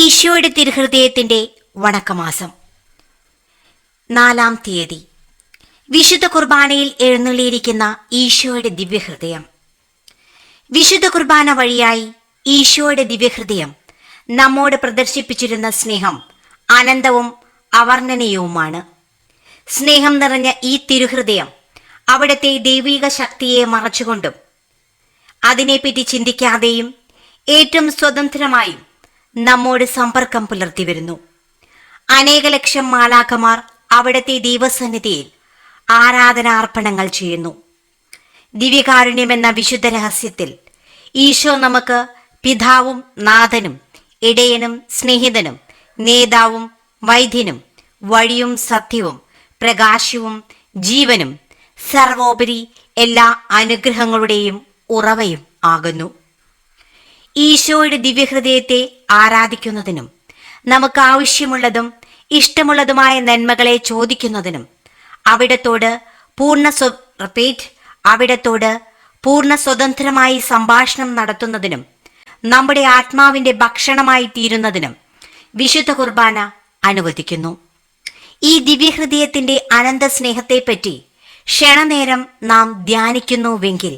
ഈശോയുടെ തിരുഹൃദയത്തിന്റെ വണക്കമാസം നാലാം തീയതി. വിശുദ്ധ കുർബാനയിൽ എഴുന്നള്ളിയിരിക്കുന്ന ഈശോയുടെ ദിവ്യഹൃദയം. വിശുദ്ധ കുർബാന വഴിയായി ഈശോയുടെ ദിവ്യഹൃദയം നമ്മോട് പ്രദർശിപ്പിച്ചിരുന്ന സ്നേഹം അനന്തവും അവർണനീയവുമാണ് സ്നേഹം നിറഞ്ഞ ഈ തിരുഹൃദയം അവിടത്തെ ദൈവിക ശക്തിയെ മറച്ചുകൊണ്ടും അതിനെപ്പറ്റി ചിന്തിക്കാതെയും ഏറ്റവും സ്വതന്ത്രമായും നമ്മോട് സമ്പർക്കം പുലർത്തി വരുന്നു. അനേക ലക്ഷം മാലാഖമാർ അവിടത്തെ ദൈവസന്നിധിയിൽ ആരാധനാർപ്പണങ്ങൾ ചെയ്യുന്നു. ദിവ്യകാരുണ്യം എന്ന വിശുദ്ധ രഹസ്യത്തിൽ ഈശോ നമുക്ക് പിതാവും നാഥനും ഇടയനും സ്നേഹിതനും നേതാവും വൈദ്യനും വഴിയും സത്യവും പ്രകാശവും ജീവനും സർവോപരി എല്ലാ അനുഗ്രഹങ്ങളുടെയും ഉറവയും ആകുന്നു. ഈശോയുടെ ദിവ്യഹൃദയത്തെ ആരാധിക്കുന്നതിനും നമുക്ക് ആവശ്യമുള്ളതും ഇഷ്ടമുള്ളതുമായ നന്മകളെ ചോദിക്കുന്നതിനും അവിടത്തോട് പൂർണ സ്വ റിപ്പീറ്റ് അവിടത്തോട് പൂർണ സ്വതന്ത്രമായി സംഭാഷണം നടത്തുന്നതിനും നമ്മുടെ ആത്മാവിന്റെ ഭക്ഷണമായി തീരുന്നതിനും വിശുദ്ധ കുർബാന അനുവദിക്കുന്നു. ഈ ദിവ്യഹൃദയത്തിന്റെ അനന്ത സ്നേഹത്തെപ്പറ്റി ക്ഷണനേരം നാം ധ്യാനിക്കുന്നുവെങ്കിൽ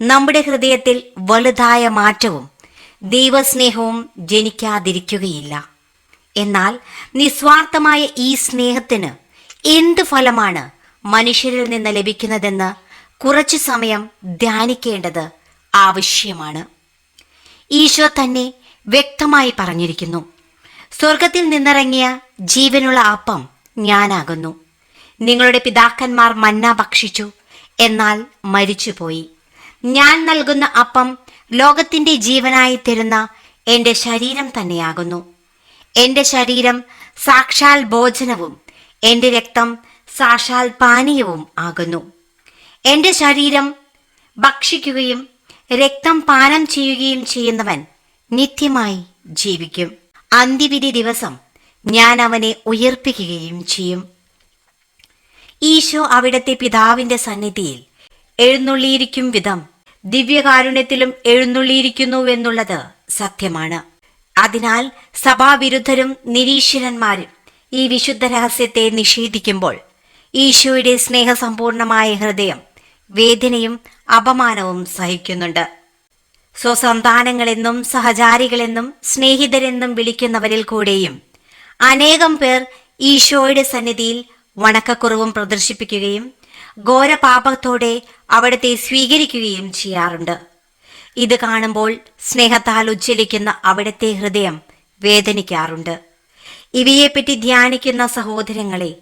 നമ്മുടെ ഹൃദയത്തിൽ വലുതായ മാറ്റവും ദൈവസ്നേഹവും ജനിക്കാതിരിക്കുകയില്ല. എന്നാൽ നിസ്വാർത്ഥമായ ഈ സ്നേഹത്തിന് എന്ത് ഫലമാണ് മനുഷ്യരിൽ നിന്ന് ലഭിക്കുന്നതെന്ന് കുറച്ച് സമയം ധ്യാനിക്കേണ്ടത് ആവശ്യമാണ്. ഈശോ തന്നെ വ്യക്തമായി പറഞ്ഞിരിക്കുന്നു സ്വർഗത്തിൽ നിന്നിറങ്ങിയ ജീവനുള്ള അപ്പം ഞാനാകുന്നു. നിങ്ങളുടെ പിതാക്കന്മാർ മന്ന ഭക്ഷിച്ചു എന്നാൽ മരിച്ചുപോയി. ഞാൻ നൽകുന്ന അപ്പം ലോകത്തിന്റെ ജീവനായി തരുന്ന എന്റെ ശരീരം തന്നെയാകുന്നു. എന്റെ ശരീരം സാക്ഷാൽ ഭോജനവും എന്റെ രക്തം സാക്ഷാൽ പാനീയവും ആകുന്നു. എന്റെ ശരീരം ഭക്ഷിക്കുകയും രക്തം പാനം ചെയ്യുകയും ചെയ്യുന്നവൻ നിത്യമായി ജീവിക്കും. അന്ത്യവിധി ദിവസം ഞാൻ അവനെ ഉയർപ്പിക്കുകയും ചെയ്യും. ഈശോ അവിടത്തെ പിതാവിന്റെ സന്നിധിയിൽ എഴുന്നള്ളിയിരിക്കും വിധം ദിവ്യകാരുണ്യത്തിലും എഴുന്നള്ളിയിരിക്കുന്നുവെന്നുള്ളത് സത്യമാണ്. അതിനാൽ സഭാവിരുദ്ധരും നിരീശ്വരന്മാരും ഈ വിശുദ്ധ രഹസ്യത്തെ നിഷേധിക്കുമ്പോൾ ഈശോയുടെ സ്നേഹസമ്പൂർണമായ ഹൃദയം വേദനയും അപമാനവും സഹിക്കുന്നുണ്ട്. സ്വസന്താനങ്ങളെന്നും സഹചാരികളെന്നും സ്നേഹിതരെന്നും വിളിക്കുന്നവരിൽ കൂടെയും അനേകം പേർ ഈശോയുടെ സന്നിധിയിൽ വണക്കക്കുറവും പ്രദർശിപ്പിക്കുകയും ഘോരപാപത്തോടെ അവിടത്തെ സ്വീകരിക്കുകയും ചെയ്യാറുണ്ട്. ഇത് കാണുമ്പോൾ സ്നേഹത്താൽ ഉജ്ജ്വലിക്കുന്ന അവിടത്തെ ഹൃദയം വേദനിക്കാറുണ്ട്. ഇവയെപ്പറ്റി ധ്യാനിക്കുന്ന സഹോദരങ്ങളെ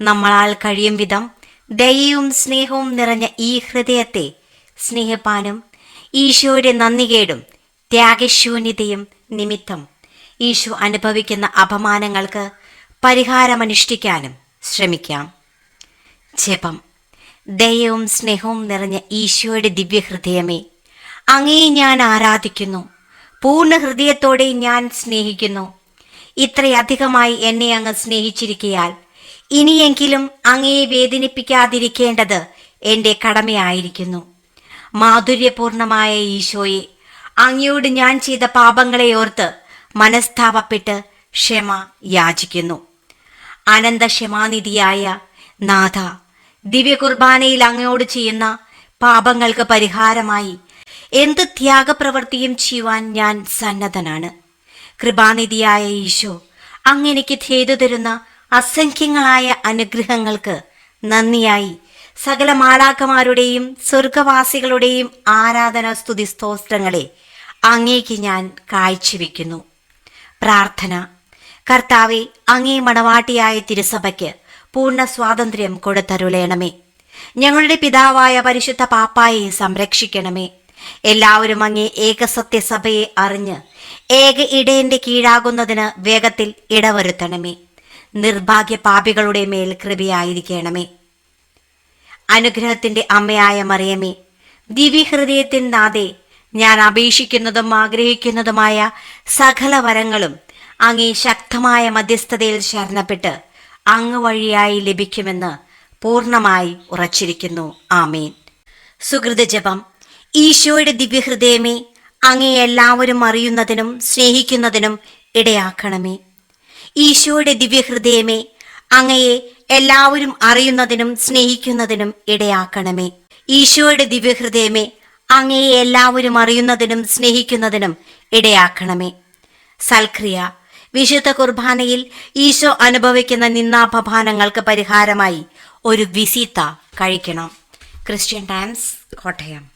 നമ്മളാൽ കഴിയും വിധം ദയയും സ്നേഹവും നിറഞ്ഞ ഈ ഹൃദയത്തെ സ്നേഹപ്പാനും ഈശോയുടെ നന്ദികേടും ത്യാഗശൂന്യതയും നിമിത്തം ഈശോ അനുഭവിക്കുന്ന അപമാനങ്ങൾക്ക് പരിഹാരമനുഷ്ഠിക്കാനും ശ്രമിക്കാം. ജപം. ദയവും സ്നേഹവും നിറഞ്ഞ ഈശോയുടെ ദിവ്യഹൃദയമേ അങ്ങേ ഞാൻ ആരാധിക്കുന്നു. പൂർണ ഹൃദയത്തോടെ ഞാൻ സ്നേഹിക്കുന്നു. ഇത്രയധികമായി എന്നെ അങ്ങ് സ്നേഹിച്ചിരിക്കയാൽ ഇനിയെങ്കിലും അങ്ങയെ വേദനിപ്പിക്കാതിരിക്കേണ്ടത് എന്റെ കടമയായിരിക്കുന്നു. മാധുര്യപൂർണമായ ഈശോയെ അങ്ങയോട് ഞാൻ ചെയ്ത പാപങ്ങളെ ഓർത്ത് മനസ്താപപ്പെട്ട് ക്ഷമ യാചിക്കുന്നു. അനന്ത ക്ഷമാനിധിയായ നാഥ ദിവ്യകുർബാനയിൽ അങ്ങയോട് ചെയ്യുന്ന പാപങ്ങൾക്ക് പരിഹാരമായി എന്ത് ത്യാഗപ്രവൃത്തിയും ചെയ്യുവാൻ ഞാൻ സന്നദ്ധനാണ്. കൃപാനിധിയായ ഈശോ അങ്ങനെക്ക് ചെയ്തു തരുന്ന അസംഖ്യങ്ങളായ അനുഗ്രഹങ്ങൾക്ക് നന്ദിയായി. സകല മാലാക്കമാരുടെയും സ്വർഗവാസികളുടെയും ആരാധന സ്തുതി സ്തോത്രങ്ങളെ അങ്ങേക്ക് ഞാൻ കാഴ്ചവെക്കുന്നു. പ്രാർത്ഥന. കർത്താവെ അങ്ങേ മണവാട്ടിയായ തിരുസഭയ്ക്ക് പൂർണ സ്വാതന്ത്ര്യം കൊടുത്തരുളേണമേ ഞങ്ങളുടെ പിതാവായ പരിശുദ്ധ പാപ്പായെ സംരക്ഷിക്കണമേ. എല്ലാവരും അങ്ങേ ഏകസത്യസഭയെ അറിഞ്ഞ് ഏക ഇടയന്റെ കീഴാകുന്നതിന് വേഗത്തിൽ ഇടവരുത്തണമേ. നിർഭാഗ്യ പാപികളുടെ മേൽ കൃപയായിരിക്കണമേ. അനുഗ്രഹത്തിന്റെ അമ്മയായ മറിയമേ ദിവ്യഹൃദയത്തിൻ നാദേ ഞാൻ അപേക്ഷിക്കുന്നതും ആഗ്രഹിക്കുന്നതുമായ സകല വരങ്ങളും അങ്ങേ ശക്തമായ മധ്യസ്ഥതയിൽ ശരണപ്പെട്ട് അങ്ങ് വഴിയായി ലഭിക്കുമെന്ന് പൂർണമായി ഉറച്ചിരിക്കുന്നു. ആമീൻ. സുഹൃത ജപം. ഈശോയുടെ ദിവ്യഹൃദയമേ അങ്ങേ എല്ലാവരും അറിയുന്നതിനും സ്നേഹിക്കുന്നതിനും ഇടയാക്കണമേ. ഈശോയുടെ ദിവ്യഹൃദയമേ അങ്ങയെ എല്ലാവരും അറിയുന്നതിനും സ്നേഹിക്കുന്നതിനും ഇടയാക്കണമേ. ഈശോയുടെ ദിവ്യഹൃദയമേ അങ്ങയെ എല്ലാവരും അറിയുന്നതിനും സ്നേഹിക്കുന്നതിനും ഇടയാക്കണമേ. സൽക്രിയ. വിശുദ്ധ കുർബാനയിൽ ഈശോ അനുഭവിക്കുന്ന നിന്നാപമാനങ്ങൾക്ക് പരിഹാരമായി ഒരു വിസീത്ത കഴിക്കണം. Christian Times Kottayam.